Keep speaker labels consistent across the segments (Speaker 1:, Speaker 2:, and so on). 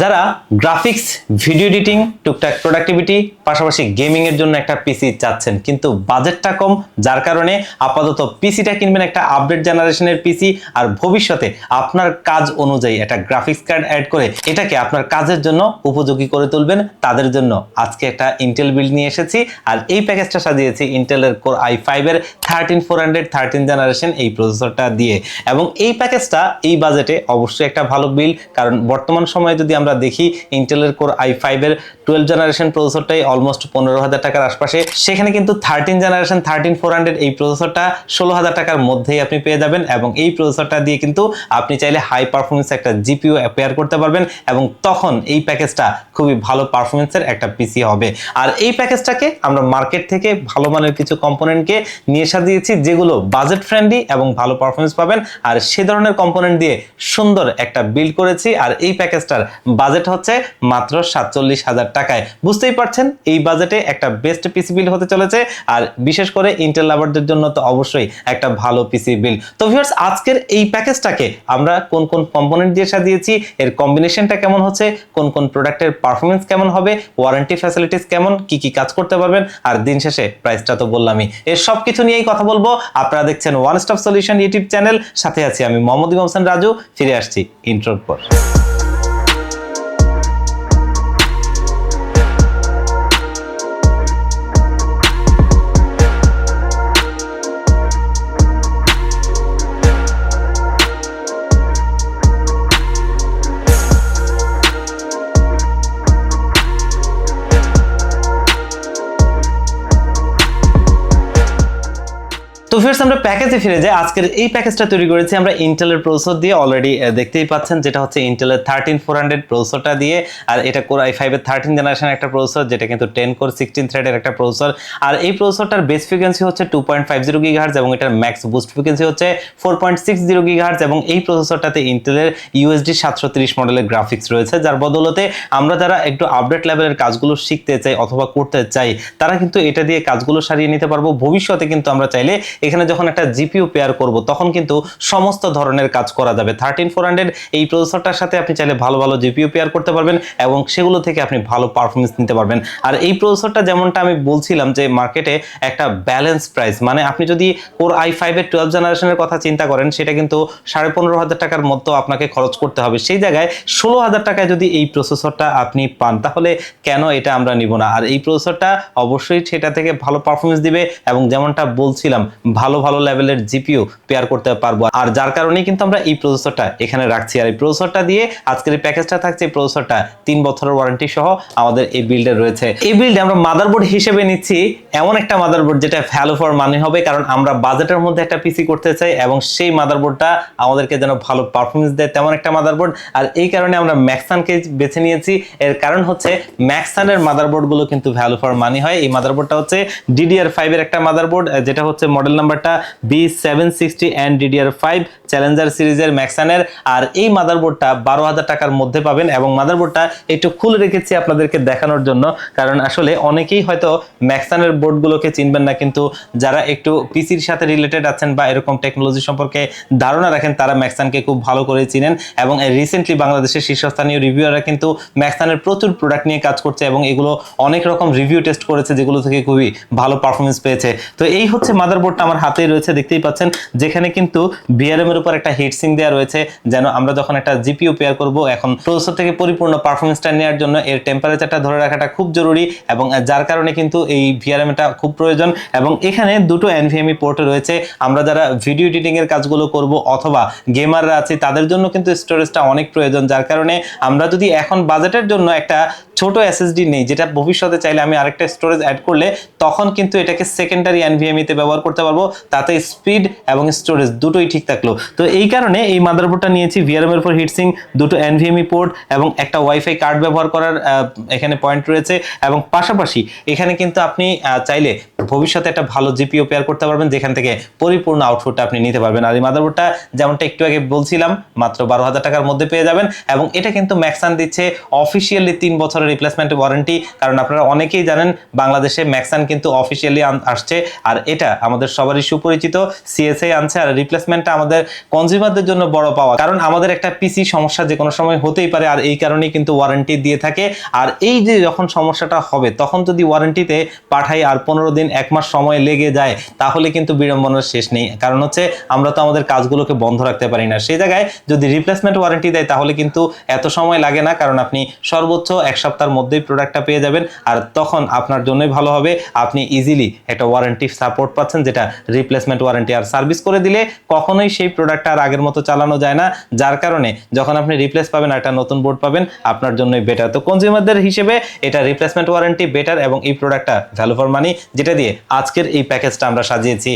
Speaker 1: যারা graphics video editing টুকটাক productivity পাশাপাশি গেমিং এর জন্য একটা পিসি চাচ্ছেন, কিন্তু বাজেটটা কম, যার কারণে আপাতত পিসিটা কিনবেন একটা আপডেট জেনারেশনের পিসি আর ভবিষ্যতে আপনার কাজ অনুযায়ী একটা গ্রাফিক্স কার্ড অ্যাড করে এটাকে আপনার কাজের জন্য উপযোগী করে তুলবেন। তাদের জন্য আজকে একটা ইন্টেল বিল্ড নিয়ে এসেছি, আর এই প্যাকেজটা সাজিয়েছি ইন্টেলের কোর আই ফাইভের thirteen four hundred thirteen generation এই প্রসেসরটা দিয়ে। এবং এই প্যাকেজটা এই বাজেটে অবশ্যই একটা ভালো বিল কারণ বর্তমান সময়ে যদি আমরা দেখি ইন্টেলের কোর আই ফাইভের টুয়েলভ জেনারেশন প্রসেসরটাই অলমোস্ট পনেরো হাজার টাকার আশপাশে। সেখানে কিন্তু thirteen generation thirteen four hundred এই প্রসেসরটা ষোলো হাজার টাকার মধ্যেই আপনি পেয়ে যাবেন এবং এই প্রসেসরটা দিয়ে কিন্তু আপনি চাইলে হাই পারফরমেন্স একটা জিপিও পেয়ার করতে পারবেন এবং তখন এই প্যাকেজটা খুবই ভালো পারফরমেন্সের একটা পিসি হবে। আর এই প্যাকেজটাকে আমরা মার্কেট থেকে ভালো মানের কিছু কম্পোনেন্টকে নিয়ে সাজিয়েছি যেগুলো বাজেট ফ্রেন্ডলি এবং ভালো পারফরমেন্স পাবেন। আর সে ধরনের কম্পোনেন্ট দিয়ে সুন্দর একটা বিল্ড করেছি, আর এই প্যাকেজটার বাজেট হচ্ছে মাত্র সাতচল্লিশ হাজার টাকায়। বুঝতেই পারছেন, এই বাজেটে একটা বেস্ট পিসি বিল হতে চলেছে, আর বিশেষ করে ইন্টেল লাভারদের জন্য তো অবশ্যই একটা ভালো পিসি বিল তো ভিউয়ার্স আজকের এই প্যাকেজটাকে আমরা কোন কোন কম্পোনেন্ট দিয়ে সাজিয়েছি, এর কম্বিনেশনটা কেমন হচ্ছে, কোন কোন প্রোডাক্টের পারফরমেন্স কেমন হবে ওয়ারেন্টি ফ্যাসিলিটিস কেমন, কি কি কাজ করতে পারবেন, আর দিন শেষে প্রাইসটা তো বললামই। এর সব কিছু নিয়েই কথা বলব। আপনারা দেখছেন one stop solution YouTube channel সাথে আছি আমি মোহাম্মদ ইমাম রাজু। ফিরে আসছি ইন্ট্রোর পর। তো ফিরস আমরা প্যাকেজে ফিরে যাই। আজকের এই প্যাকেজটা তৈরি করেছি আমরা ইন্টেলের প্রসেসর দিয়ে। অলরেডি দেখতেই পাচ্ছেন যেটা হচ্ছে ইন্টেলের থার্টিন ফোর হান্ড্রেড প্রসেসরটা দিয়ে। আর এটা কোর আই ফাইভের থার্টিন জেনারেশন একটা প্রসেসর যেটা কিন্তু টেন কোর সিক্সটিন থ্রেডের একটা প্রসেসর আর এই প্রসেসরটার বেস ফ্রিকোয়েন্সি হচ্ছে two point five zero gigahertz এবং এটার ম্যাক্স বুস্ট ফ্রিকোয়েন্সি হচ্ছে four point six zero gigahertz এবং এই প্রসেসরটাতে ইন্টেলের ইউএসডি সাতশো তিরিশ মডেলের গ্রাফিক্স রয়েছে। যার বদলতে আমরা যারা একটু আপডেট লেভেলের কাজগুলো শিখতে চাই অথবা করতে চাই, তারা কিন্তু এটা দিয়ে কাজগুলো সারিয়ে নিতে পারব। ভবিষ্যতে কিন্তু আমরা চাইলে এখানে যখন একটা জিপিও পেয়ার করব, তখন কিন্তু সমস্ত ধরনের কাজ করা যাবে। থার্টিন ফোর এই প্রসেসরটার সাথে আপনি চাইলে ভালো ভালো জিপিও পেয়ার করতে পারবেন এবং সেগুলো থেকে আপনি ভালো পারফরমেন্স নিতে পারবেন। আর এই প্রসেসরটা যেমনটা আমি বলছিলাম যে মার্কেটে একটা ব্যালেন্স প্রাইস মানে আপনি যদি কোর আই ফাইভের টুয়েলভ জেনারেশনের কথা চিন্তা করেন, সেটা কিন্তু সাড়ে পনেরো হাজার টাকার মতো আপনাকে খরচ করতে হবে। সেই জায়গায় ষোলো হাজার টাকায় যদি এই প্রসেসরটা আপনি পান, তাহলে কেন এটা আমরা নিব না? আর এই প্রসেসরটা অবশ্যই সেটা থেকে ভালো পারফরমেন্স দিবে এবং যেমনটা বলছিলাম ভালো ভালো লেভেলের জিপিও পেয়ার করতে পারব। আর যার কারণেই কিন্তু আমরা এই প্রসেসরটা এখানে রাখছি। আর এই প্রসেসরটা দিয়ে আজকের এই প্যাকেজটা থাকছে, এই প্রসেসরটা তিন বছরের ওয়ারেন্টি সহ আমাদের এই বিল্ডে রয়েছে। এই বিল্ডে আমরা মাদারবোর্ড হিসেবে নিচ্ছি এমন একটা মাদারবোর্ড যেটা ভ্যালু ফর মানি হবে, কারণ আমরা বাজেটের মধ্যে একটা পিসি করতে চাই এবং সেই মাদারবোর্ডটা আমাদেরকে যেন ভালো পারফরমেন্স দেয় তেমন একটা মাদারবোর্ড আর এই কারণে আমরা ম্যাক্সানকে বেছে নিয়েছি। এর কারণ হচ্ছে ম্যাক্সানের মাদারবোর্ডগুলো কিন্তু ভ্যালু ফর মানি হয়। এই মাদারবোর্ডটা হচ্ছে ডিডিআর ফাইভের একটা মাদারবোর্ড যেটা হচ্ছে মডেল নাম্বারটা B seven sixty and DDR five Challenger সিরিজের ম্যাক্সানের আর এই মাদারবোর্ডটা বারো হাজার টাকার মধ্যে পাবেন এবং মাদারবোর্ডটা একটু খুলে রেখেছি আপনাদেরকে দেখানোর জন্য। কারণ আসলে অনেকেই হয়তো ম্যাক্সানের বোর্ডগুলোকে চিনবেন না, কিন্তু যারা একটু পিসির সাথে রিলেটেড আছেন বা এরকম টেকনোলজি সম্পর্কে ধারণা রাখেন, তারা ম্যাক্সানকে খুব ভালো করে চিনেন। এবং রিসেন্টলি বাংলাদেশের শীর্ষস্থানীয় রিভিউরা কিন্তু ম্যাক্সানের প্রচুর প্রোডাক্ট নিয়ে কাজ করছে এবং এগুলো অনেক রকম রিভিউ টেস্ট করেছে, যেগুলো থেকে খুবই ভালো পারফরমেন্স পেয়েছে। তো এই হচ্ছে মাদারবোর্ডটা আমার হাতেই রয়েছে, দেখতেই পাচ্ছেন। যেখানে কিন্তু বিআরএম এর উপর একটা হিটসিং দেওয়া রয়েছে, যেন আমরা যখন একটা জিপিও পেয়ার করব, এখন প্রসেসর থেকে পরিপূর্ণ পারফরমেন্সটা নেওয়ার জন্য এর টেম্পারেচারটা ধরে রাখাটা খুব জরুরি এবং যার কারণে কিন্তু এই ভিআরএম টা খুব প্রয়োজন এবং এখানে দুটো এনভিএমই পোর্ট রয়েছে। আমরা যারা ভিডিও এডিটিং এর কাজগুলো করব অথবা গেমাররা আছে, তাদের জন্য কিন্তু স্টোরেজটা অনেক প্রয়োজন। যার কারণে আমরা যদি এখন বাজেটের জন্য একটা ছোট এসএসডি নেই, যেটা ভবিষ্যতে চাইলে আমি আরেকটা স্টোরেজ অ্যাড করলে, তখন কিন্তু এটাকে সেকেন্ডারি এনভিএমই তে ব্যবহার করতে পারব। তাতে স্পিড এবং স্টোরেজ দুটোই ঠিক থাকল। তো এই কারণে এই মাদারবোর্ডটা নিয়েছি। ভিআরএম এর উপর হিটসিং দুটো এনভিএমই পোর্ট এবং একটা ওয়াইফাই কার্ড ব্যবহার করার এখানে পয়েন্ট রয়েছে এবং পাশাপাশি এখানে কিন্তু আপনি চাইলে ভবিষ্যতে একটা ভালো জিপিও পেয়ার করতে পারবেন, যেখান থেকে পরিপূর্ণ আউটপুটটা আপনি নিতে পারবেন। আর এই মাদারবোর্ডটা যেমনটা একটু আগে বলছিলাম, মাত্র বারো হাজার টাকার মধ্যে পেয়ে যাবেন এবং এটা কিন্তু ম্যাক্সান দিচ্ছে অফিসিয়ালি তিন বছরের রিপ্লেসমেন্ট ওয়ারেন্টি কারণ আপনারা অনেকেই জানেন, বাংলাদেশে ম্যাক্সান কিন্তু অফিসিয়ালি আসছে। আর এটা আমাদের সবারই সুপরিচিত। সিএসআই আনছে আর রিপ্লেসমেন্টটা আমাদের কনজিউমারদের জন্য বড় পাওয়া। কারণ আমাদের একটা পিসি সমস্যা যে কোনো সময় হতেই পারে, আর এই কারণেই কিন্তু ওয়ারেন্টি দিয়ে থাকে। আর এই যে যখন সমস্যাটা হবে, তখন যদি ওয়ারেন্টিতে পাঠাই আর পনেরো দিন, এক মাস সময় লেগে যায়, তাহলে কিন্তু বিড়ম্বনার শেষ নেই। কারণ হচ্ছে, আমরা তো আমাদের কাজগুলোকে বন্ধ রাখতে পারি না। সেই জায়গায় যদি রিপ্লেসমেন্ট ওয়ারেন্টি দেয়, তাহলে কিন্তু এত সময় লাগে না, কারণ আপনি সর্বোচ্চ এক সপ্তাহের মধ্যেই প্রোডাক্টটা পেয়ে যাবেন। আর তখন আপনার জন্যই ভালো হবে, আপনি ইজিলি একটা ওয়ারেন্টি সাপোর্ট পাচ্ছেন, যেটা রিপ্লেসমেন্ট ওয়ারেন্টি আর সার্ভিস করে দিলে কখনোই সেই প্রোডাক্টটা আর আগের মতো চালানো যায় না। যার কারণে যখন আপনি রিপ্লেস পাবেন একটা নতুন বোর্ড পাবেন, আপনার জন্যই বেটার তো কনজিউমারদের হিসেবে এটা রিপ্লেসমেন্ট ওয়ারেন্টি বেটার এবং এই প্রোডাক্টটা ভ্যালু ফর মানি যেটা দিয়ে আজকের এই প্যাকেজটা আমরা সাজিয়েছি।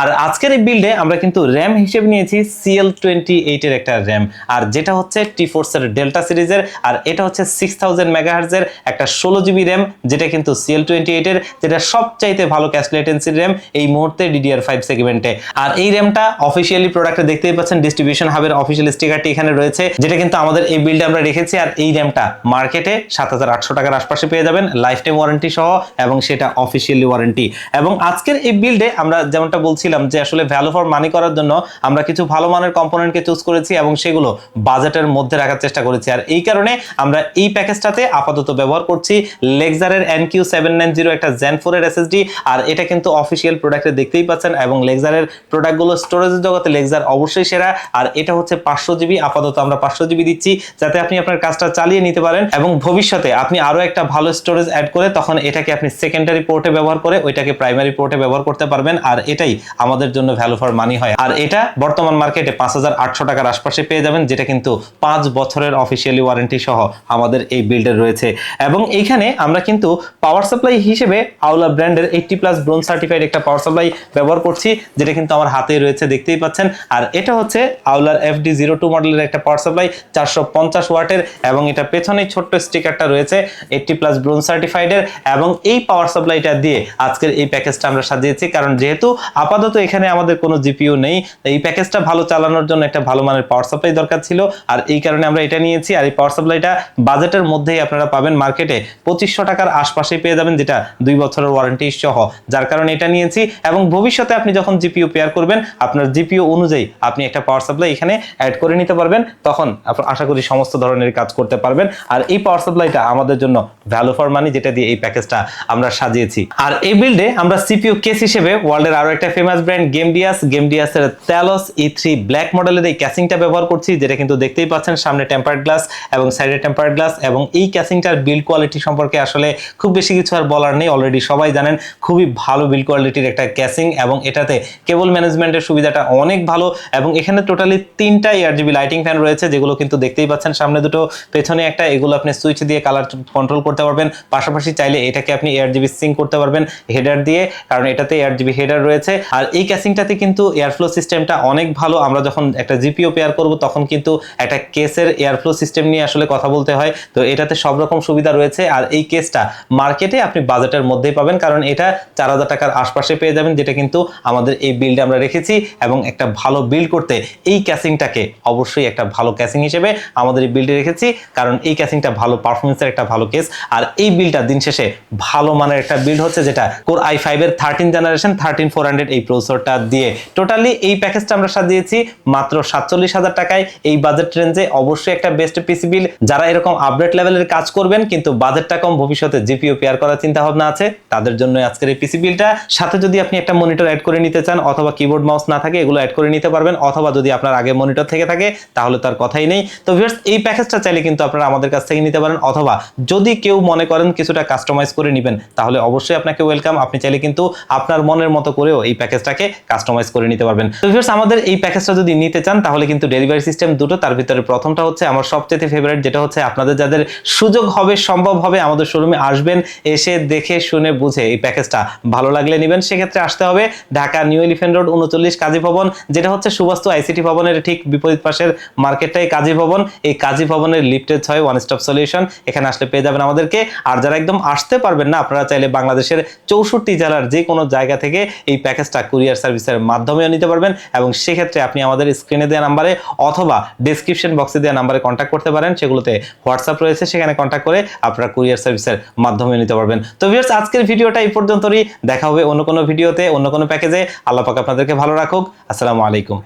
Speaker 1: আর আজকের এই বিল্ডে আমরা কিন্তু র্যাম হিসেবে নিয়েছি সিএল টোয়েন্টি এইটের একটা র্যাম আর যেটা হচ্ছে টি ফোর্সের ডেল্টা সিরিজের, আর এটা হচ্ছে সিক্স থাউজেন্ড মেগাহার্জের একটা ষোলো জিবি র্যাম যেটা কিন্তু সিএল টোয়েন্টি এইটের যেটা সবচাইতে ভালো ক্যাশ লেটেন্সির র্যাম এই মুহূর্তে ডিডিআর ফাইভ সেগমেন্টে আর এই র্যামটা অফিসিয়ালি প্রোডাক্টে দেখতেই পাচ্ছেন ডিস্ট্রিবিউশন হাবের অফিসিয়াল স্টিকারটি এখানে রয়েছে, যেটা কিন্তু আমাদের এই বিল্ডে আমরা রেখেছি। আর এই র্যামটা মার্কেটে সাত হাজার আটশো টাকার আশপাশে পেয়ে যাবেন লাইফ টাইম ওয়ারেন্টি সহ, এবং সেটা অফিসিয়ালি ওয়ারেন্টি এবং আজকের এই বিল্ডে আমরা যেমনটা বলছিলাম যে আসলে ভ্যালু ফর মানি করার জন্য আমরা কিছু ভালো মানের কম্পোনেন্টকে চুজ করেছি এবং সেগুলো বাজেটের মধ্যে রাখার চেষ্টা করেছি। আর এই কারণে আমরা এই প্যাকেজটাতে আপাতত ব্যবহার করছি লেক্সারের N Q seven nine zero একটা জেন ফোরের এসএসডি আর এটা কিন্তু অফিসিয়াল প্রোডাক্টে দেখতেই পাচ্ছেন, এবং লেক্সারের প্রোডাক্টগুলো স্টোরেজের জগতে লেক্সার অবশ্যই সেরা। আর এটা হচ্ছে পাঁচশো জিবি। আপাতত আমরা পাঁচশো জিবি দিচ্ছি, যাতে আপনি আপনার কাজটা চালিয়ে নিতে পারেন এবং ভবিষ্যতে আপনি আরও একটা ভালো স্টোরেজ অ্যাড করে তখন এটাকে আপনি সেকেন্ডারি পোর্টে ব্যবহার করে ওইটাকে প্রাইমারি পোর্টে ব্যবহার করতে পারবেন। আর এটাই আমাদের জন্য ভ্যালু ফর মানি হয়। আর এটা বর্তমান মার্কেটে পাঁচ হাজার আটশো টাকার আশপাশে পেয়ে যাবেন, যেটা কিন্তু পাঁচ বছরের অফিসিয়ালি ওয়ারেন্টি সহ আমাদের এই বিল্ডের রয়েছে। এবং এইখানে আমরা কিন্তু পাওয়ার সাপ্লাই হিসেবে আউলা ব্র্যান্ডের এইটটি প্লাস ব্রোন সার্টিফাইড একটা পাওয়ার সাপ্লাই ব্যবহার করছি, যেটা কিন্তু আমার হাতে রয়েছে, দেখতেই পাচ্ছেন। আর এটা হচ্ছে আউলার এফডি জিরো টু মডেলের একটা পাওয়ার সাপ্লাই, চারশো পঞ্চাশ ওয়াটের, এবং এটা পেছনে ছোট্ট স্টিকারটা রয়েছে এইটটি প্লাস ব্রোন সার্টিফাইডের, এবং এই পাওয়ার সাপ্লাইটা দিয়ে আজকের এই প্যাকেজটা আমরা সাজিয়েছি, কারণ যেহেতু আপাতত এখানে আমাদের কোনো জিপিও নেই এই প্যাকেজটা ভালো চালানোর জন্য একটা ভালো মানের পাওয়ার সাপ্লাই দরকার ছিল, আর এই কারণে আমরা এটা নিয়েছি, আর এই পাওয়ার সাপ্লাইটা বাজেটের মধ্যেই আপনারা পাবেন, মার্কেটে পঁচিশশো টাকার আশপাশে পেয়ে যাবেন, যেটা দুই বছরের ওয়ারেন্টি সহ, যার কারণে এটা নিয়েছি, এবং ভবিষ্যতে আপনি যখন জিপিও পেয়ার করবেন, আপনার জিপিও অনুযায়ী আপনি একটা পাওয়ার সাপ্লাই এখানে অ্যাড করে নিতে পারবেন, তখন আশা করি সমস্ত ধরনের কাজ করতে পারবেন। আর এই পাওয়ার সাপ্লাইটা আমাদের জন্য ভ্যালু ফর মানি যেটা দিয়ে এই প্যাকেজটা আমরা সাজিয়েছি। আর এই বিল্ডে আমরা সিপিইউ কেস হিসেবে ওয়ার্ল্ডের আরও একটা ফেমাস ব্র্যান্ড গেমডিয়াস গেমডিয়াসের তেলস ই থ্রি ব্ল্যাক মডেলের এই ক্যাসিংটা ব্যবহার করছি, যেটা কিন্তু দেখতেই পাচ্ছেন সামনে টেম্পার্ড গ্লাস এবং সাইডে টেম্পার্ড গ্লাস এবং এই ক্যাসিংটার বিল্ড কোয়ালিটি সম্পর্কে আসলে খুব বেশি কিছু আর বলার নেই অলরেডি সবাই জানেন, খুবই ভালো বিল্ড কোয়ালিটির একটা ক্যাসিং এবং এটাতে কেবল ম্যানেজমেন্টের সুবিধাটা অনেক ভালো এবং এখানে টোটালি তিনটা এয়ারজিবি লাইটিং ফ্যান রয়েছে, যেগুলো কিন্তু দেখতেই পাচ্ছেন সামনে দুটো, পেছনে একটা, এগুলো আপনি সুইচ দিয়ে কালার কন্ট্রোল করতে পারবেন। পাশাপাশি চাইলে এটাকে আপনি এয়ারজিবি সিং করতে পারবেন হেডার দিয়ে, কারণ এটাতে এয়ারজিবি হেডার রয়েছে। আর এই ক্যাসিংটাতে কিন্তু এয়ারফ্লো সিস্টেমটা অনেক ভালো। আমরা যখন একটা জিপিও পেয়ার করব, তখন কিন্তু একটা কেসের এয়ারফ্লো সিস্টেম নিয়ে আসলে কথা বলতে হয়। তো এটাতে সব রকম সুবিধা রয়েছে। আর এই কেসটা মার্কেটে আপনি বাজেটের মধ্যেই পাবেন, কারণ এটা চার হাজার টাকার আশপাশে পেয়ে যাবেন, যেটা কিন্তু আমাদের এই বিল্ডে আমরা রেখেছি। এবং একটা ভালো বিল্ড করতে এই ক্যাসিংটাকে অবশ্যই একটা ভালো ক্যাসিং হিসেবে আমাদের এই বিল্ডে রেখেছি, কারণ এই ক্যাসিংটা ভালো পারফরমেন্সের একটা ভালো কেস আর এই বিলটা দিন শেষে ভালো মানের একটা বিল্ড হচ্ছে যেটা কোর আই ফাইভের thirteen generation thirteen four hundred এই প্রসেসরটা দিয়ে। টোটালি এই প্যাকেজটা আমরা সাজিয়েছি মাত্র সাতচল্লিশ হাজার টাকায়। এই বাজেট রেঞ্জে অবশ্যই একটা বেস্ট পিসি বিল যারা এরকম আপডেট লেভেলের কাজ করবেন, কিন্তু বাজেটটা কম, ভবিষ্যতে জিপিও পেয়ার করার চিন্তা ভাবনা আছে, তাদের জন্য আজকের এই পিসি বিলটা সাথে যদি আপনি একটা মনিটর অ্যাড করে নিতে চান, অথবা কিবোর্ড মাউস না থাকে, এগুলো অ্যাড করে নিতে পারবেন অথবা যদি আপনার আগে মনিটর থেকে থাকে, তাহলে তার কথাই নেই। তো ভিউয়ার্স এই প্যাকেজটা চাইলে কিন্তু আপনারা আমাদের কাছ থেকে নিতে পারেন, অথবা যদি কেউ মনে করেন কিছুটা কাস্টমাইজ করে নেবেন, তাহলে অবশ্যই আপনাকে ওয়েলকাম আপনি চাইলে কিন্তু আপনার মনের মতো করেও এই প্যাকেজটাকে কাস্টমাইজ করে নিতে পারবেন। তো ভিউয়ার্স আমাদের এই প্যাকেজটা যদি নিতে চান, তাহলে কিন্তু ডেলিভারি সিস্টেম দুটো, তার ভিতরে প্রথমটা হচ্ছে আমার সবচেয়ে ফেভারিট যেটা হচ্ছে আপনাদের যাদের সুযোগ হবে, সম্ভব হবে, আমাদের শোরুমে আসবেন, এসে দেখে, শুনে, বুঝে এই প্যাকেজটা ভালো লাগলে নেবেন। সেক্ষেত্রে আসতে হবে ঢাকা নিউ এলিফেন্ট রোড উনচল্লিশ কাজী ভবন, যেটা হচ্ছে সুবাস্তু আইসিটি ভবনের ঠিক বিপরীত পাশের মার্কেটটাই কাজী ভবন। এই কাজী ভবনের লিফটের ছয় ওয়ান স্টপ সলিউশন এখানে আসলে পেয়ে যাবেন আমাদেরকে। আর যারা একদম আসতে পারবেন না, আপনারা চাইলে বাংলাদেশের চৌষট্টি জেলার যে কোনো জায়গা থেকে এই প্যাকেজটা কুরিয়ার সার্ভিসের মাধ্যমেও নিতে পারবেন এবং সেক্ষেত্রে আপনি আমাদের স্ক্রিনে দেওয়া নাম্বারে অথবা ডিসক্রিপশন বক্সে দেওয়া নাম্বারে কন্ট্যাক্ট করতে পারেন। সেগুলোতে হোয়াটসঅ্যাপ রয়েছে, সেখানে কন্ট্যাক্ট করে আপনারা কুরিয়ার সার্ভিসের মাধ্যমে নিতে পারবেন। তো ভিউয়ার্স আজকের ভিডিওটা এই পর্যন্তই দেখা হবে অন্য কোনো ভিডিওতে, অন্য কোনো প্যাকেজে আল্লাহ আপনাদেরকে ভালো রাখুক। আসসালামু আলাইকুম।